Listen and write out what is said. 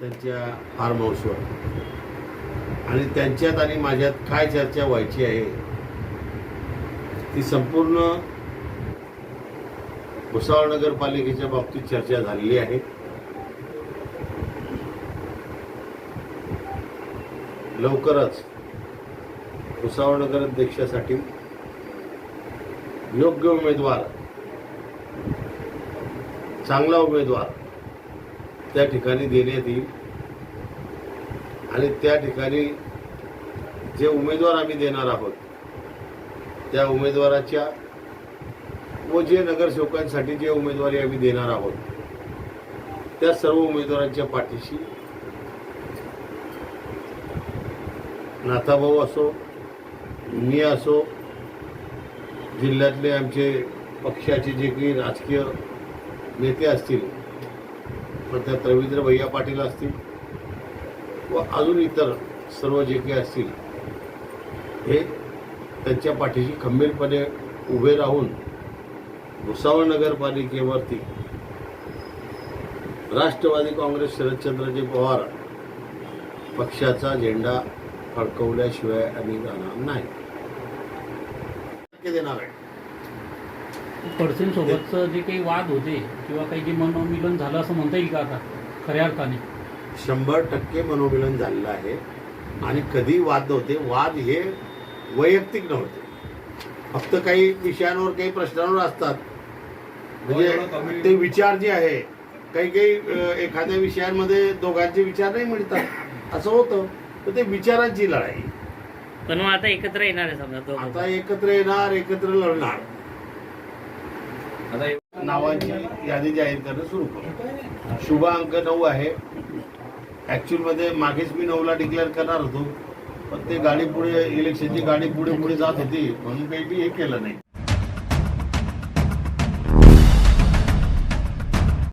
त्यांच्या फार्म हाऊसवर आणि त्यांच्यात आणि माझ्यात काय चर्चा व्हायची आहे ती संपूर्ण भुसावळ नगरपालिकेच्या बाबतीत चर्चा झालेली आहे. लवकरच भुसावळ नगराध्यक्षासाठी योग्य उमेदवार चांगला उमेदवार त्या ठिकाणी देण्यात येईल. आणि त्या ठिकाणी जे उमेदवार आम्ही देणार आहोत त्या उमेदवाराच्या व जे नगरसेवकांसाठी जे उमेदवारी आम्ही देणार आहोत त्या सर्व उमेदवारांच्या पाठीशी नाथाभाऊ असो मी असो जिल्ह्यातले आमचे पक्षाचे जे काही राजकीय नेते असतील मग त्या रवींद्र भैया पाटील असतील व अजून इतर सर्व जे काही असतील हे त्यांच्या पाठीशी खंबीरपणे उभे राहून भुसावळ नगरपालिकेवरती राष्ट्रवादी काँग्रेस शरदचंद्रजी पवार पक्षाचा झेंडा फडकवल्याशिवाय आम्ही जाणार नाही. देणार आहे खडसें सोबतचं जे काही वाद होते किंवा काही जे मनोमिलन झालं असं म्हणता येईल का आता? खऱ्या अर्थाने. शंभर टक्के मनोमिलन झालेलं आहे. आणि कधी वाद नव्हते. वाद हे वैयक्तिक नव्हते. फक्त काही विषयांवर काही प्रश्नांवर असतात. म्हणजे ते विचार जे आहे काही काही एखाद्या विषयांमध्ये दोघांचे विचार नाही मिळतात. असं होतं. तर ते विचारांची लढाई. पण मग आता एकत्र येणार आहे समजा दोघं. आता एकत्र येणार एकत्र लढणार. नावांची यादी जाहीर करणं सुरू करू. शुभ अंक नऊ आहे. ॲक्च्युअलमध्ये मागेच मी नऊला डिक्लेअर करणार होतो. पण ते गाडी पुढे इलेक्शनची गाडी पुढे पुढे जात होती. म्हणून काही मी हे केलं नाही.